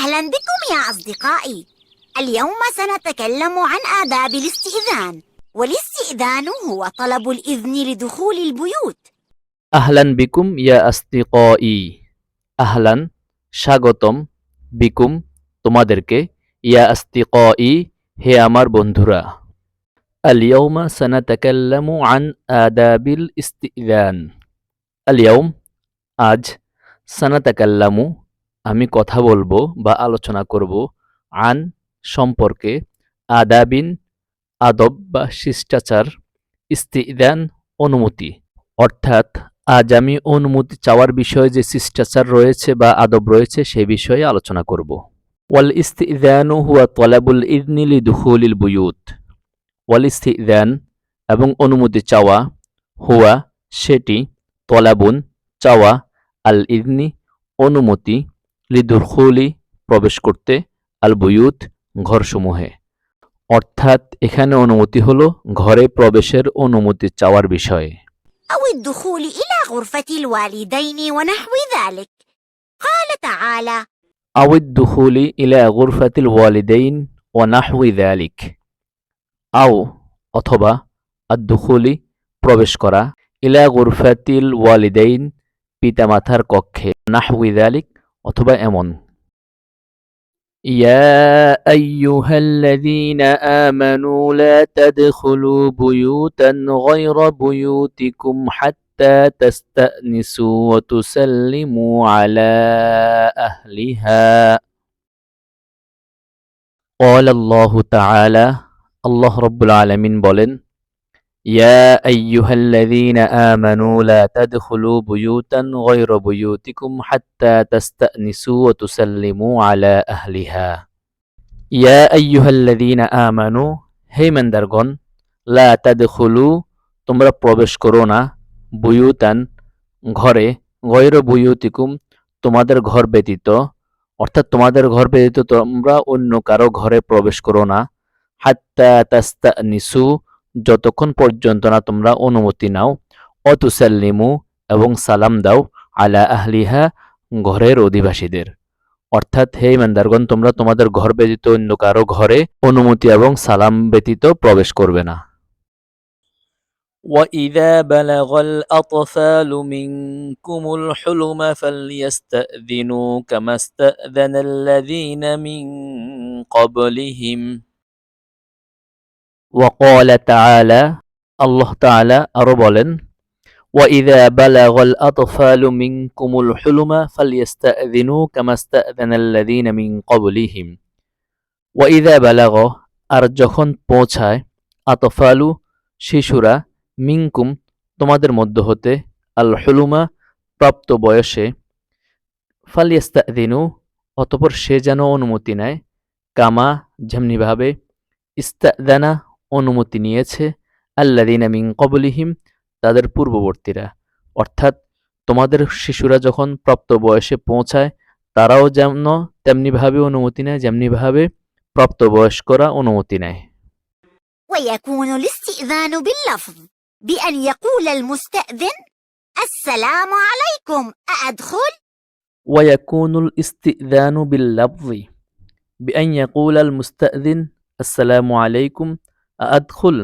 أهلا بكم يا أصدقائي اليوم سنتكلم عن آداب الاستئذان والاستئذان هو طلب الإذن لدخول البيوت আহলান বিকুম ইয়া আস্তিকই আহলান স্বাগতম বিকুম তোমাদেরকে ইয়া আস্তিকই হে আমার বন্ধুরা আলিয়াউমা সানাতাকাল্লামু আন আদাবিল ইস্তিদান আলিয়াউম আজ সানাতাকাল্লামু আমি কথা বলব বা আলোচনা করব আন সম্পর্কে আদাবিন, আদব বা শিষ্টাচার, ইস্তিদান, অনুমতি। অর্থাৎ আজ আমি অনুমতি চাওয়ার বিষয়ে যে শিষ্টাচার রয়েছে বা আদব রয়েছে সে বিষয়ে আলোচনা করব। ওয়াল ইস্তিদানু হুয়া তলাবুল ইদনি লিদুখুলিল বুয়ুত। ওয়াল ইস্তিদান এবং অনুমতি চাওয়া হুয়া, সেটি তলাবুন, চাওয়া আল ইদনি, অনুমতি লিদুখুলি প্রবেশ করতে আল বুয়ুত ঘরসমূহে অর্থাৎ এখানে অনুমতি হলো ঘরে প্রবেশের অনুমতি চাওয়ার বিষয়ে أو الدخول إلى غرفة الوالدين ونحو ذلك قال تعالى أو الدخول إلى غرفة الوالدين ونحو ذلك أو অথবা আদুখুলি প্রবেশ করা ইলা গুরফাতিল ওয়ালিদাইন পিতামাতার কক্ষে নাহউই যালিক অথবা এমন يا أيها الذين آمنوا لا تدخلوا بيوتا غير بيوتكم حتى تستأنسوا وتسلموا على أهلها قال الله تعالى الله رب العالمين بولن يا أيها الذين آمنوا لا تدخلوا بيوتا غير بيوتكم حتى تستأنسوا وتسلموا على أهلها يا أيها الذين آمنوا হে মেন্দারগণ লা তাদখুলু তোমরা প্রবেশ করো না বুয়ুতান ঘরে গৈর বুয়ুতিকুম তোমাদের ঘর ব্যতীত অর্থাৎ তোমাদের ঘর ব্যতীত তোমরা অন্য কারো ঘরে প্রবেশ করো না হাত্তা তাস্তা নিসু যতক্ষণ পর্যন্ত না তোমরা অনুমতি নাও অতুসাল্লিমু এবং সালাম দাও আলা আহলিহা ঘরের অধিবাসীদের অর্থাৎ হে ইমানদারগণ তোমরা তোমাদের ঘর ব্যতীত অন্য কারো ঘরে অনুমতি এবং সালাম ব্যতীত প্রবেশ করবে না وَإِذَا بَلَغَ الْأَطْفَالُ مِنكُمُ الْحُلُمَ فَلْيَسْتَأْذِنُوا كَمَا اسْتَأْذَنَ الَّذِينَ مِن قَبْلِهِمْ وقال تعالى আল্লাহ তাআলা আরো বলেন وإذا بلغ الأطفال منكم الحلم فليستأذنوا كما استأذن الذين من قبلهم وإذا بلغ আর যখন পৌঁছায় আতফালু শিশুরা মিনকুম তোমাদের মধ্য হতে আল হুলুমা প্রাপ্ত বয়সে ফালিয়াস্তাদিনু অতপর সে যেন অনুমতি নেয় কামা যেমনিভাবে ইস্তাদানা অনুমতি নিয়েছে আল্লাদিনা মিন কবলিহিম তাদের পূর্ববর্তীরা অর্থাৎ তোমাদের শিশুরা যখন প্রাপ্ত বয়সে পৌঁছায় তারাও যেন তেমনিভাবে অনুমতি নেয় যেমনিভাবে প্রাপ্তবয়স্করা অনুমতি নেয় ويكون الاستئذان باللفظ بأن يقول المستأذن السلام عليكم أأدخل؟ ويكون الاستئذان باللفظ بأن يقول المستأذن السلام عليكم أدخل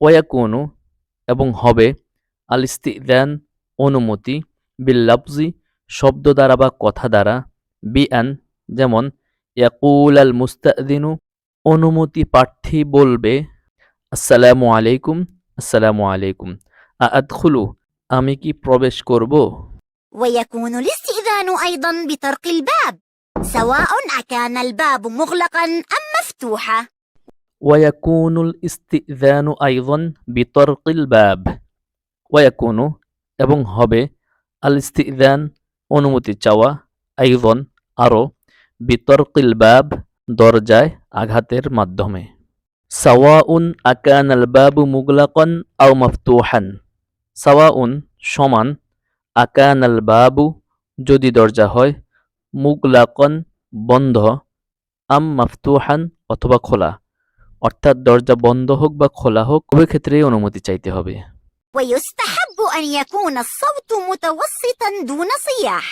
ويكون এবং হবে আল ইস্তিদান অনুমতি বিল্লাফজি শব্দ দ্বারা বা কথা দ্বারা বিআন যেমন ইয়াকুল আল মুস্তাদিনু অনুমতি প্রার্থী বলবে আসসালামু আলাইকুম আসসালামু আলাইকুম আদখুলু আমি কি প্রবেশ করব ويكون الاستئذان أيضا بطرق الباب سواء أكان الباب مغلقا أم مفتوحا ওয়াকুনুল ইস্তিদানু আইজন বিতর্কিল বাব ওয়াকুনু এবং হবে আল ইস্তিদান অনুমতি চাওয়া আইজন আরও বিতর্কিল বাব দরজায় আঘাতের মাধ্যমে। সাওয়াউন আকান আল বাবু মুগলাকন আও মাফতুহান সাওয়াউন সমান আকান আল বাবু যদি দরজা হয় মুগলাকন বন্ধ আম মাফতুহান অথবা খোলা। অর্থাৎ দরজা বন্ধ হোক বা খোলা হোক উভয় ক্ষেত্রেই অনুমতি চাইতে হবে ويستحب أن يكون الصوت متوسطا دون صياح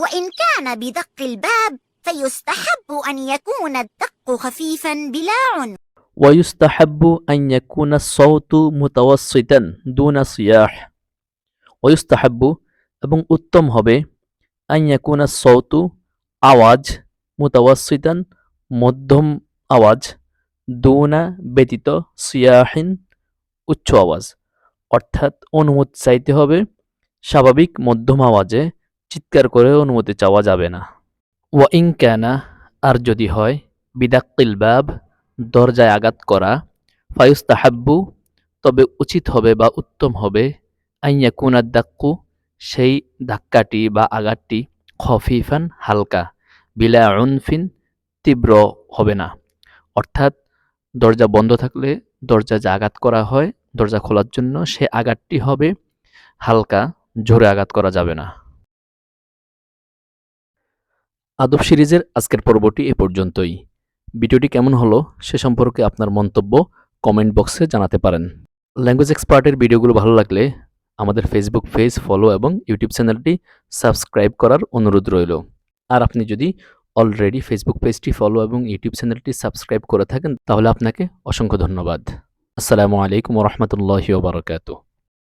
وإن كان بدق الباب فيستحب أن يكون الدق خفيفا بلا عنف ويستحب أن يكون الصوت متوسطا دون صياح ويستحب এবং উত্তম হবে أن يكون الصوت আওয়াজ মুতাওয়াসিতান মধ্যম আওয়াজ দুনা ব্যতীত সিয়াহিন উচ্চ আওয়াজ। অর্থাৎ অনুমতি চাইতে হবে, স্বাভাবিক মধ্যম আওয়াজে চিৎকার করে অনুমতি চাওয়া যাবে না। ওয়া ইন ক্যানা, আর যদি হয়, বিদাক্কিল বাব, দরজায় আঘাত করা, ফায়ুস্তাহাব্বু, তবে উচিত হবে বা উত্তম হবে আইয়া কুনার দাক্কু, সেই ধাক্কাটি বা আঘাতটি খফিফান হালকা, বিলা উনফিন, তীব্র হবে না। অর্থাৎ দরজা বন্ধ থাকলে দরজা যে আঘাত করা হয়, দরজা খোলার জন্য সে আঘাতটি হবে হালকা, জোরে আঘাত করা যাবে না। আদব সিরিজের আজকের পর্বটি এ পর্যন্তই। ভিডিওটি কেমন হলো সে সম্পর্কে আপনার মন্তব্য কমেন্ট বক্সে জানাতে পারেন। ল্যাঙ্গুয়েজ এক্সপার্টের ভিডিওগুলো ভালো লাগলে আমাদের ফেসবুক পেজ ফলো এবং ইউটিউব চ্যানেলটি সাবস্ক্রাইব করার অনুরোধ রইল। আর আপনি যদি অলরেডি ফেসবুক পেজটি ফলো এবং ইউটিউব চ্যানেলটি সাবস্ক্রাইব করে থাকেন, তাহলে আপনাকে অসংখ্য ধন্যবাদ। আসসালামু আলাইকুম রহমতুল্লাহি ওবরাকাতু